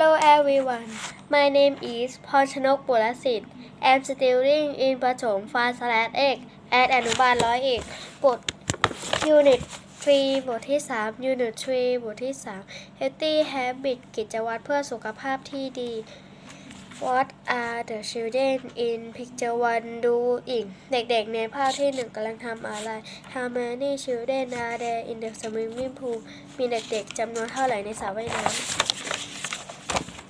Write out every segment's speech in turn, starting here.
Hello everyone my name is พรชนกปุรสิทธิ์ I'm studying in ประถมฟ้าสแลดเอก at อนุบาลร้อยเอกบท Unit 3บทที่ 3 Unit 3บทที่ 3 Healthy Habit กิจวัตรเพื่อสุขภาพที่ดี What are the children in picture one doing เด็กๆ ในภาพที่หนึ่งกำลังทำอะไร How many children are there in the swimming pool มีเด็กๆจำนวนเท่าไหร่ในสระว่ายน้ำ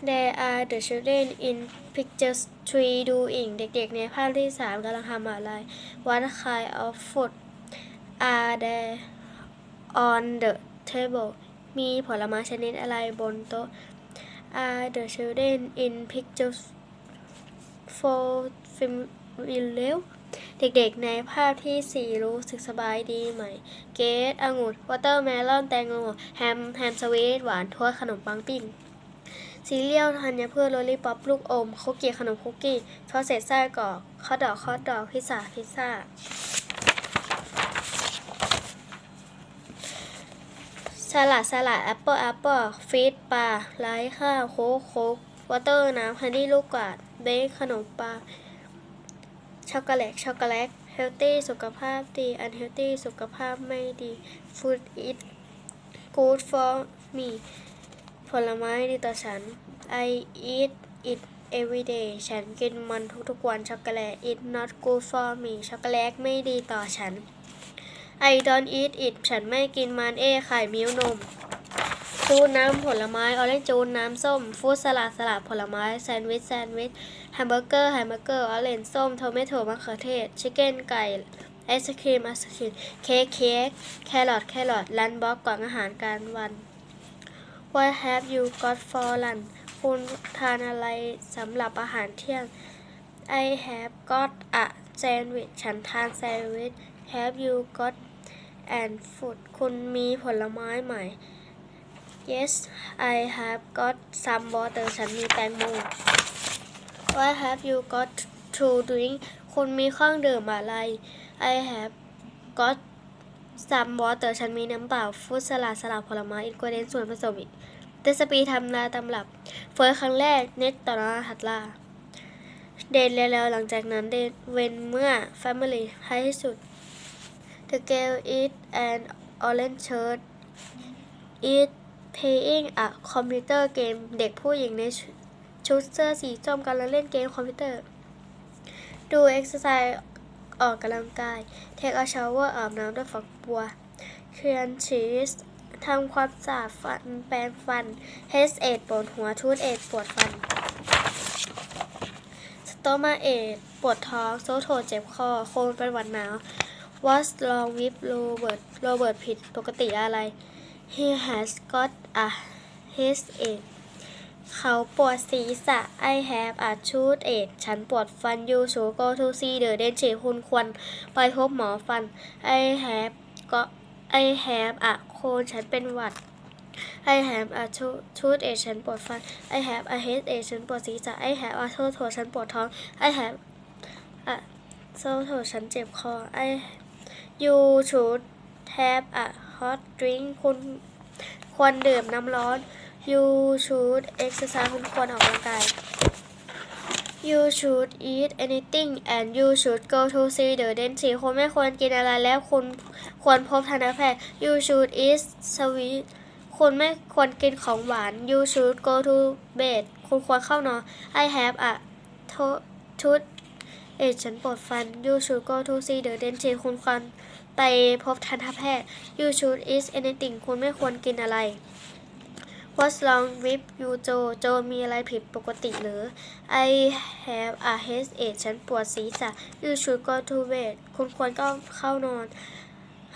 There are the children in pictures three doing เด็กๆ ในภาพที่สามกำลังทำอะไร What kind of food are there on the table มีผลไม้ชนิดอะไรบนโต๊ะ Are the children in pictures four family เด็กๆ ในภาพที่สี่รู้สึกสบายดีไหม เกตองุ่นวอเตอร์เมลอน แตงโม แฮม แฮมสวีท หวาน ทั่วขนมปังปิ้ง ซีเรียลธัญพืชโรลลี่ป๊อปลูกอมคุกกี้ขนมคุกกี้ทอดเศษไส้กรอกข้าวดอกข้าวดอกพิซซ่าพิซซ่าสลัดสลัดแอปเปิลแอปเปิลฟีดปลาไร้ข้าวโค้กโค้กวอเตอร์น้ำฮันนี่ลูกกวาดเบคขนมปลาช็อกโกแลตช็อกโกแลตเฮลตี้สุขภาพดีอันเฮลตี้สุขภาพไม่ดีฟู้ดอิทกูดฟอร์มี ผลไม้ดีต่อฉัน I eat it every day ฉันกินมันทุกๆวันช็อกโกแลต it not good for me ช็อกโกแลตไม่ดีต่อฉัน I don't eat it ฉันไม่กินมันเอไข่มิ้วนม จูนน้ำผลไม้ ออเรนจจูนน้ำส้ม ฟู้ดสลัดสลัดผลไม้ แซนด์วิช แซนด์วิช แฮมเบอร์เกอร์ แฮมเบอร์เกอร์ ออเรนจ์ส้ม โทเมโตมะเขือเทศ ชิคเก้นไก่ ไอศครีมไอศครีม เค้กเค้ก แครอท แครอท ลันบ็อกก่อนอาหารกลางวัน What have you got for lunch คุณทานอะไรสำหรับอาหารเที่ยง I have got a sandwich ฉันทานแซนด์วิช Have you got and food คุณมีผลไม้ไหม Yes I have got some water ฉันมีแตงโม What have you got to drink คุณมีเครื่องดื่มอะไร I have got some water ฉันมีน้ำเปล่าฟูดสลัดสลัดผลไม้อินกวเดนส่วนผสมอีกเดสปีทำลาตำรับเฟิร์สครั้งแรกเน็ตต่อหน้าทัดล่าเดนแล้วหลังจากนั้นเดนเวนเมื่อ Family ท้ายที่สุด The girl is an orange shirt is playing a computer game เด็กผู้หญิงในชุดเสื้อสีส้มกำลังเล่นเกมคอมพิวเตอร์ดู exercise ออกกำลังกาย เทคอาชาวเวอร์อาบน้ำด้วยฝักบัวเคลียนชีสทำความสะอาดฟันแปรงฟันเฮสเอดปวดหัวทูดเอดปวดฟัน สโตมาเอ็ดปวดท้องโซโทเจ็บคอโคลนเป็นหวัดหนาววอสลองวิปโรเบิร์ตโรเบิร์ตผิดปกติอะไร He has got a headache เขาปวดศีรษะ I have a toothache ฉันปวดฟัน You should go to see the dentist คุณควรไปพบหมอฟัน I have got I have a cold ฉันเป็นหวัด I have a toothache ฉันปวดฟัน I have a headache ฉันปวดศีรษะ I have a sore throat ฉันปวดท้อง I have a sore throat ฉันเจ็บคอ I You should have a hot drink คุณควรดื่มน้ำร้อน You should exercise คุณควรออกกำลังกาย You should eat anything and you should go to see the dentist คุณไม่ควรกินอะไรแล้วคุณควรพบทันตแพทย์ You should eat sweet คุณไม่ควรกินของหวาน You should go to bed คุณควรเข้านอน I have a to- tooth เอชฉันปวดฟัน You should go to see the dentist คุณควรไปพบทันตแพทย์ You should eat anything คุณไม่ควรกินอะไร What's wrong with you โจโจมีอะไรผิดปกติหรือ I have a headache ฉันปวดศีรษะ You should go to bed คุณควรก็เข้านอน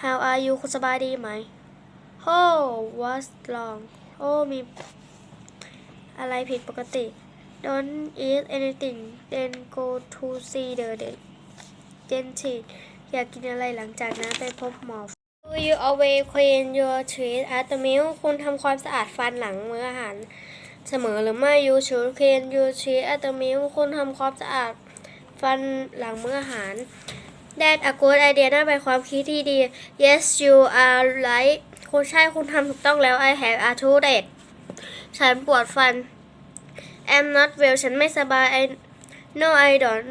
How are you คุณสบายดีไหม Oh what's wrong โอ้มีอะไรผิดปกติ Don't eat anything then go to see the dentist อยากกินอะไรหลังจากนั้นไปพบหมอ Do you always clean your teeth at the meal คุณทำความสะอาดฟันหลังมื้ออาหาร เสมอหรือไม่ You should clean your teeth at the meal คุณทำความสะอาดฟันหลังมื้ออาหาร That a good idea น่าเป็นความคิดที่ดี Yes you are right คุณใช่คุณทำถูกต้องแล้ว I have a toothache ฉันปวดฟัน I'm not well ฉันไม่สบาย I No I don't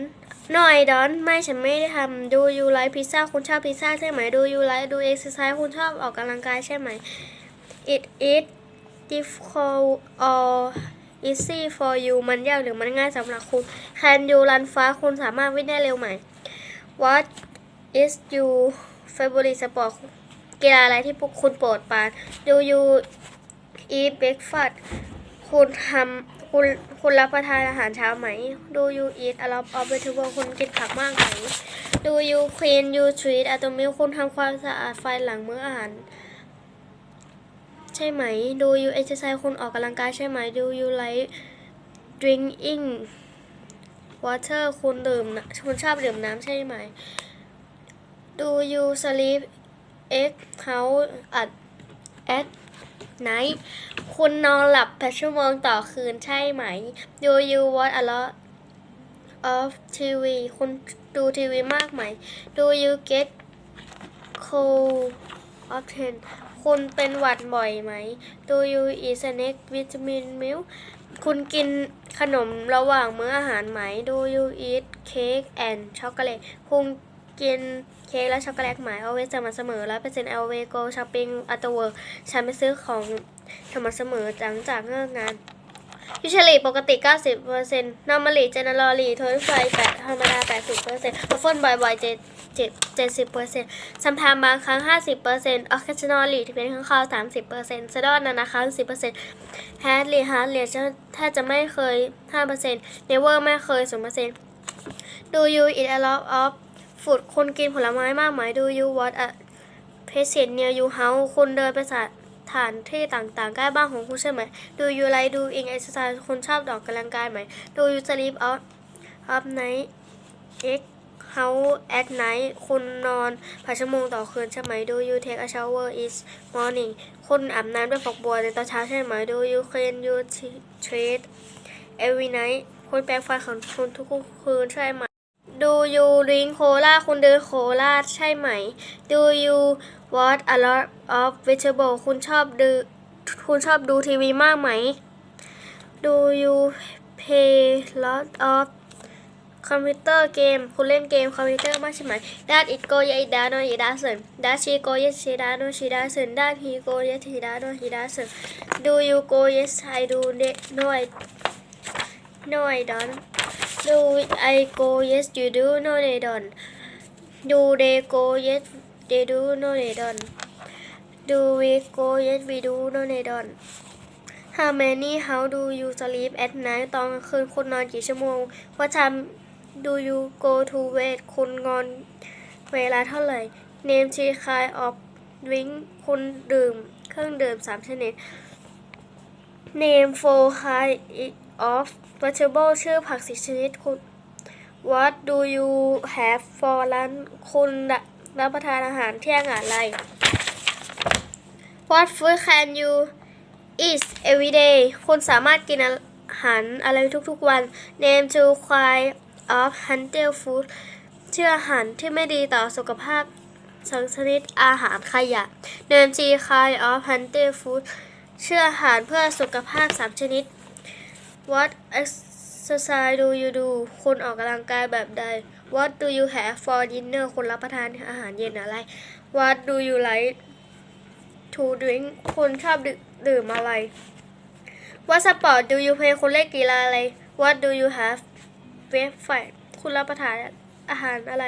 หน่อยดอนไม่ฉันไม่ได้ทำดูยูไลพิซซ่าคุณชอบพิซซ่าใช่ไหมดูยูไลดูเอ็กซ์ไซส์คุณชอบออกกำลังกายใช่ไหม it is difficult or easy for you มันยากหรือมันง่ายสำหรับคุณ can you run fast คุณสามารถวิ่งได้เร็วไหม what is your favorite sport กีฬาอะไรที่พวกคุณโปรดปาน do you eat breakfast คุณทำ คุณคุณรับประทานอาหารเช้าไหม Do you eat a lot of vegetable คุณกินผักมากไหม Do you clean your teeth after meal คุณทำความสะอาดฟันหลังมื้ออาหาร ใช่ไหม Do you exercise คุณออกกำลังกายใช่ไหม Do you like drinking water คุณดื่มน้ำคุณชอบดื่มน้ำใช่ไหม Do you sleep eight hours at at night คุณนอนหลับแปดชั่วโมงต่อคืนใช่ไหม Do you watch a lot of TV คุณดูทีวีมากไหม Do you get cold often คุณเป็นหวัดบ่อยไหม Do you eat snack vitamin milk คุณกินขนมระหว่างมื้ออาหารไหม Do you eat cake and chocolate คุณ กินเค้กและช็อกโกแลตหม always สม่ำเสมอร้อยเปอร์เซ็นต์ always go shopping after work ฉันไปซื้อของสม่ำเสมอหลังจากเลิกงานยูเชลีปกติ 90% normally generally ทนไฟแปดธรรมดา 80%อฟเฟนบ่อยๆ7 7 70%ซัมทามบางครั้ง 50% occasionally ที่เป็นครั้งคราว30%สะดอนนานาครั้ง10% hardly hardly ถ้าจะไม่เคย5% never ไม่เคย0% do you eat a lot ฝุดคนกินผลไม้มากมายดูยูวอตอะเพเซนเนียยูเฮาคนเดินไปสถานที่ต่างๆ ใกล้บ้านของคุณใช่ไหม ดูยูไลดูอิงเอซ์ซส์คนชอบดอกกำลังกายไหม ดูยูสลีปออฟออฟไนท์เอ็กเฮาแอดไนท์คุณนอนผ่าชั่วโมงต่อคืนใช่ไหม ดูยูเทคอะชาวเวอร์อีสมอร์นิ่งคุณอาบน้ำด้วยฝักบัวในตอนเช้าใช่ไหม ดูยูเคลนยูทรีทเอวีไนท์คุณแปรงฟันของคุณทุกคืนใช่ไหม Do you drink cola คุณดื่มโคลาใช่ไหม Do you watch a lot of vegetable คุณชอบดูคุณชอบดูทีวีมากไหม Do you play lot of computer game คุณเล่นเกมคอมพิวเตอร์มากใช่ไหม That it go yes it does no it doesn't That she go yes she does no she doesn't That he go yes he does no he doesn't Do you go yes I do no I no I don't Do I go yes you do no they don't Do they go yes they do no they don't Do we go yes we do no they don't How many how do you sleep at night ตอนกลางคืนคุณนอนกี่ชั่วโมง What time do you go to bed คุณนอนเวลาเท่าไหร่ Name three kind of drink คุณดื่ม เครื่องดื่มสามชนิด Name four kind of vegetable ชื่อผักสิชนิดคุณ What do you have for lunch คุณรับประทานอาหารเที่ยงอะไร What food can you eat every day คุณสามารถกินอาหารอะไรทุกๆวัน Name two kind of hunter food ชื่ออาหารที่ไม่ดีต่อสุขภาพสังชนิดอาหารขยะ Name three kind of hunter food ชื่ออาหารเพื่อสุขภาพสามชนิด What exercise do you do คุณออกกำลังกายแบบใด What do you have for dinner คุณรับประทานอาหารเย็นอะไร What do you like to drink คุณชอบดื่มอะไร What sport do you play คุณเล่นกีฬาอะไร What do you have breakfast คุณรับประทานอาหารอะไร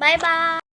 บายบาย